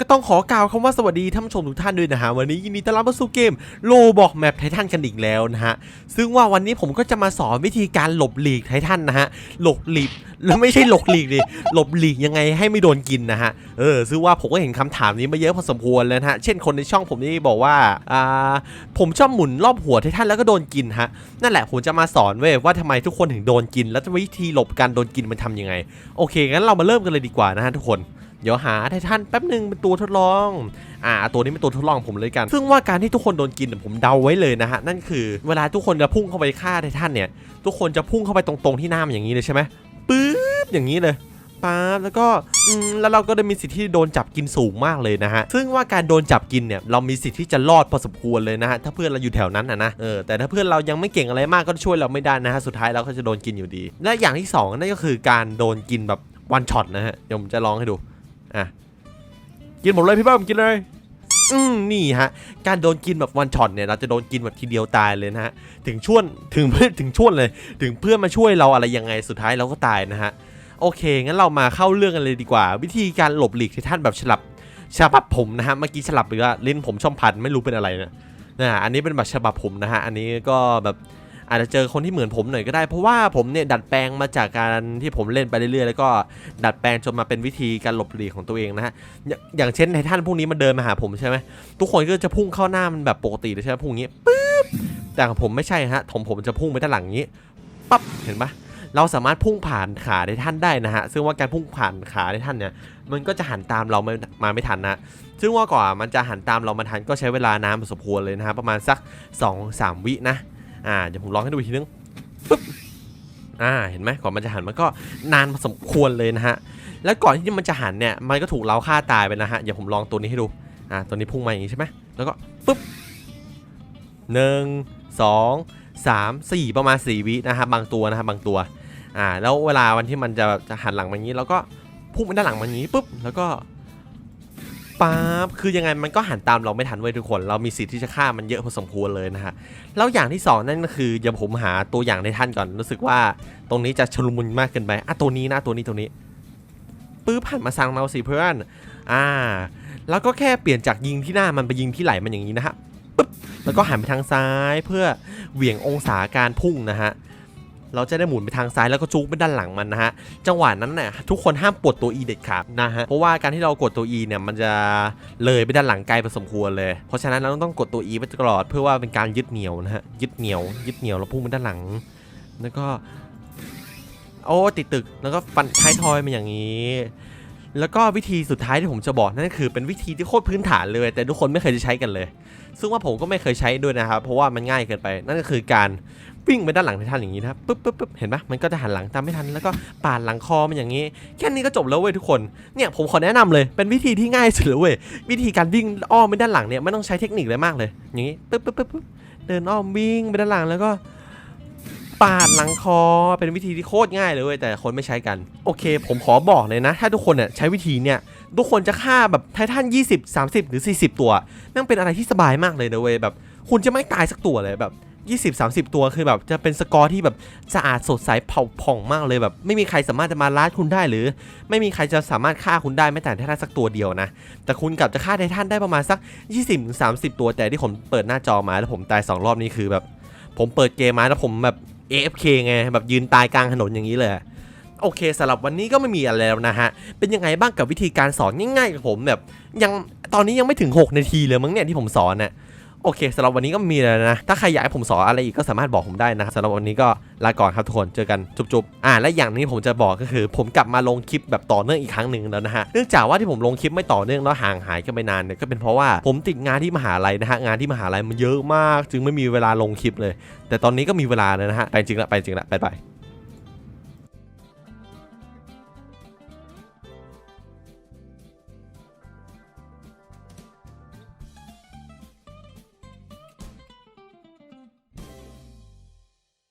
ก็ต้องขอกล่าวคำว่าสวัสดีท่านผู้ชมทุกท่านด้วยนะฮะ วันนี้ยินดีต้อนรับเข้าสู่เกมโลบอกแมปไททันกันอีกแล้วนะฮะ ซึ่งว่าวันนี้ผมก็จะมาสอนวิธีการหลบหลีกไททันนะฮะ หลบหลีกแล้วไม่ใช่หลบหลีกดิหลบหลีกยังไงให้ไม่โดนกินนะฮะ เออซึ่งว่าผมก็เห็นคำถามนี้มาเยอะพอสมควรแล้วนะฮะ เช่นคนในช่องผมนี่บอกว่า อ่า ผมชอบหมุนรอบหัวไททันแล้วก็โดนกินฮะ นั่นแหละผมจะมาสอนเว้ยว่าทำไมทุกคนถึงโดนกิน แล้ววิธีหลบการโดนกินมันทำยังไง โอเคงั้นเรามาเริ่มกันเลยดีกว่านะฮะทุกคน เดี๋ยวหาไททันแป๊บหนึ่งเป็นตัวทดลอง อ่า ตัวนี้เป็นตัวทดลองผมเลยกัน ซึ่งว่าการที่ทุกคนโดนกินผมเดาไว้เลยนะฮะ นั่นคือเวลาทุกคนจะพุ่งเข้าไปฆ่าไททันเนี่ย ทุกคนจะพุ่งเข้าไปตรงๆที่หน้ามันอย่างนี้เลยใช่ไหมปึ๊บอย่างนี้เลยป๊าบแล้วก็อืมแล้วเราก็ได้มีสิทธิ์ที่โดนจับกินสูงมากเลยนะฮะ ซึ่งว่าการโดนจับกินเนี่ยเรามีสิทธิ์ที่จะรอดพอสมควรเลยนะฮะ ถ้าเพื่อนเราอยู่แถวนั้นนะนะ เออ แต่ถ้าเพื่อนเรายังไม่เก่งอะไรมากก็ช่วยเราไม่ได้นะฮะ สุดท้ายเราก็จะโดนกินอยู่ดี และอย่างที่สองนั่นก็คือการโดนกินแบบวันช็อตนะฮะ เดี๋ยวผมจะลองให้ดู อะกินหมดเลยพี่เบิ้มกินเลย อืมนี่ฮะ การโดนกินแบบวันช็อตเนี่ยเราจะโดนกินแบบทีเดียวตายเลยนะฮะ ถึงช่วนถึงเพื่อนถึงช่วนเลย ถึงเพื่อนมาช่วยเราอะไรยังไงสุดท้ายเราก็ตายนะฮะ โอเค งั้นเรามาเข้าเรื่องกันเลยดีกว่า วิธีการหลบหลีกที่ท่านแบบฉลับฉบับผมนะฮะ เมื่อกี้ฉลับหรือว่าลิ้นผมช่องพันไม่รู้เป็นอะไรนะนะอันนี้เป็นแบบฉบับผมนะฮะ อันนี้ก็แบบ อาจจะเจอคนที่เหมือนผมหน่อยก็ได้ เพราะว่าผมเนี่ยดัดแปลงมาจากการที่ผมเล่นไปเรื่อยๆ แล้วก็ดัดแปลงจนมาเป็นวิธีการหลบหลีกของตัวเองนะฮะอย่างอย่างเช่นไททันพวกนี้มันเดินมาหาผมใช่ไหมทุกคนก็จะพุ่งเข้าหน้ามันแบบปกติเลยใช่ไหมพุ่งอย่างนี้ปึ๊บแต่ของผมไม่ใช่ฮะของผมจะพุ่งไปด้านหลังอย่างนี้ปั๊บเห็นปะเราสามารถพุ่งผ่านขาไททันได้นะฮะ ซึ่งว่าการพุ่งผ่านขาไททันเนี่ย มันก็จะหันตามเรามามาไม่ทันนะ ซึ่งว่าก่อนมันจะหันตามเรามาทันก็ใช้เวลานานพอสมควรเลยนะฮะ ประมาณสัก 2-3 วินะ อ่าเดี๋ยวผมลองให้ดูอีกทีนึงปึ๊บอ่าเห็นไหมก่อนมันจะหันมันก็นานพอสมควรเลยนะฮะแล้วก่อนที่มันจะหันเนี่ยมันก็ถูกเราฆ่าตายไปนะฮะเดี๋ยวผมลองตัวนี้ให้ดูอ่าตัวนี้พุ่งมาอย่างนี้ใช่ไหมแล้วก็ปุ๊บหนึ่งสองสามสี่ประมาณสี่วินะฮะบางตัวนะครับบางตัวอ่าแล้วเวลาวันที่มันจะจะหันหลังมาอย่างนี้ แล้วก็พุ่งไปด้านหลังมาอย่างนี้ปุ๊บแล้วก็ ปั๊บคือยังไงมันก็หันตามเราไม่ทันเว้ยทุกคน เรามีสิทธิ์ที่จะฆ่ามันเยอะพอสมควรเลยนะฮะแล้วอย่างที่สองนั่นก็คือเดี๋ยวผมหาตัวอย่างในท่านก่อนรู้สึกว่าตรงนี้จะชลุมุนมากเกินไปอะตัวนี้นะตัวนี้ตัวนี้ปื้บหันมาสั่งเราสิเพื่อนอ่า แล้วก็แค่เปลี่ยนจากยิงที่หน้ามันไปยิงที่ไหล่มันอย่างนี้นะฮะปึ๊บแล้วก็หันไปทางซ้ายเพื่อเหวี่ยงองศาการพุ่งนะฮะ เราจะได้หมุนไปทางซ้ายแล้วก็จุกไปด้านหลังมันนะฮะจังหวะนั้นเนี่ยทุกคนห้ามปลดตัว E เด็ดขาดนะฮะเพราะว่าการที่เรากดตัว E เนี่ยมันจะเลยไปด้านหลังไกลพอสมควรเลย เพราะฉะนั้นเราต้องกดตัว E ไว้ตลอดเพื่อว่าเป็นการยึดเหนี่ยวนะฮะยึดเหนี่ยวยึดเหนี่ยวแล้วพุ่งไปด้านหลัง แล้วก็โอ้ติดตึกแล้วก็ฟันท้ายทอยมาอย่างนี้ แล้วก็วิธีสุดท้ายที่ผมจะบอกนั่นคือเป็นวิธีที่โคตรพื้นฐานเลย แต่ทุกคนไม่เคยจะใช้กันเลย ซึ่งว่าผมก็ไม่เคยใช้ด้วยนะครับ เพราะว่ามันง่ายเกินไป นั่นก็คือการ วิ่งไปด้านหลังท่านอย่างนี้นะครับปึ๊บปึ๊บปึ๊บเห็นปะมันก็จะหันหลังตามไม่ทันแล้วก็ปาดหลังคอมันอย่างนี้ แค่นี้ก็จบแล้วเว้ยทุกคนเนี่ยผมขอแนะนำเลยเป็นวิธีที่ง่ายสุดเลยเว้ยวิธีการวิ่งอ้อมไปด้านหลังเนี่ยไม่ต้องใช้เทคนิคเลยมากเลย อย่างนี้ปึ๊บปึ๊บปึ๊บเดินอ้อมวิ่งไปด้านหลังแล้วก็ปาดหลังคอเป็นวิธีที่โคตรง่ายเลยเว้ยแต่คนไม่ใช้กันโอเค ผมขอบอกเลยนะ ถ้าทุกคนเนี่ยใช้วิธีเนี่ยทุกคนจะฆ่าแบบไททัน20 30 หรือ 40 ตัวนั่นเป็นอะไรที่สบายมากเลยนะเว้ยแบบ คุณจะไม่ตายสักตัวเลยแบบ 20 30 ตัวคือแบบจะเป็นสกอร์ที่แบบสะอาดสดใสเผาผ่องมากเลยแบบ ไม่มีใครสามารถจะมาล้าคุณได้หรือ ไม่มีใครจะสามารถฆ่าคุณได้แม้แต่ไททันสักตัวเดียวนะ แต่คุณกลับจะฆ่าไททันได้ประมาณสัก 20 30 ตัวแต่ที่ผมเปิดหน้าจอมาแล้วผมตายสองรอบนี้คือแบบ ผมเปิดเกมมาแล้วผมแบบ AFK ไงแบบยืนตายกลางถนนอย่างนี้เลยโอเคสำหรับวันนี้ก็ไม่มีอะไรแล้วนะฮะ เป็นยังไงบ้างกับวิธีการสอนง่ายๆกับผมแบบยังตอนนี้ยังไม่ถึง 6 นาทีเลยมั้งเนี่ยที่ผมสอนน่ะ โอเคสำหรับวันนี้ก็มีแล้วนะ ถ้าใครอยากให้ผมสอนอะไรอีกก็สามารถบอกผมได้นะครับสำหรับวันนี้ก็ลาก่อนครับทุกคนเจอกันจุ๊บๆอ่าและอย่างนี้ผมจะบอกก็คือ ผมกลับมาลงคลิปแบบต่อเนื่องอีกครั้งหนึ่งแล้วนะฮะเนื่องจากว่าที่ผมลงคลิปไม่ต่อเนื่องแล้วห่างหายกันไปนานเนี่ยก็เป็นเพราะว่าผมติดงานที่มหาลัยนะฮะงานที่มหาลัยมันเยอะมาก จึงไม่มีเวลาลงคลิปเลย แต่ตอนนี้ก็มีเวลาแล้วนะฮะไปจริงละไปจริงละไปไป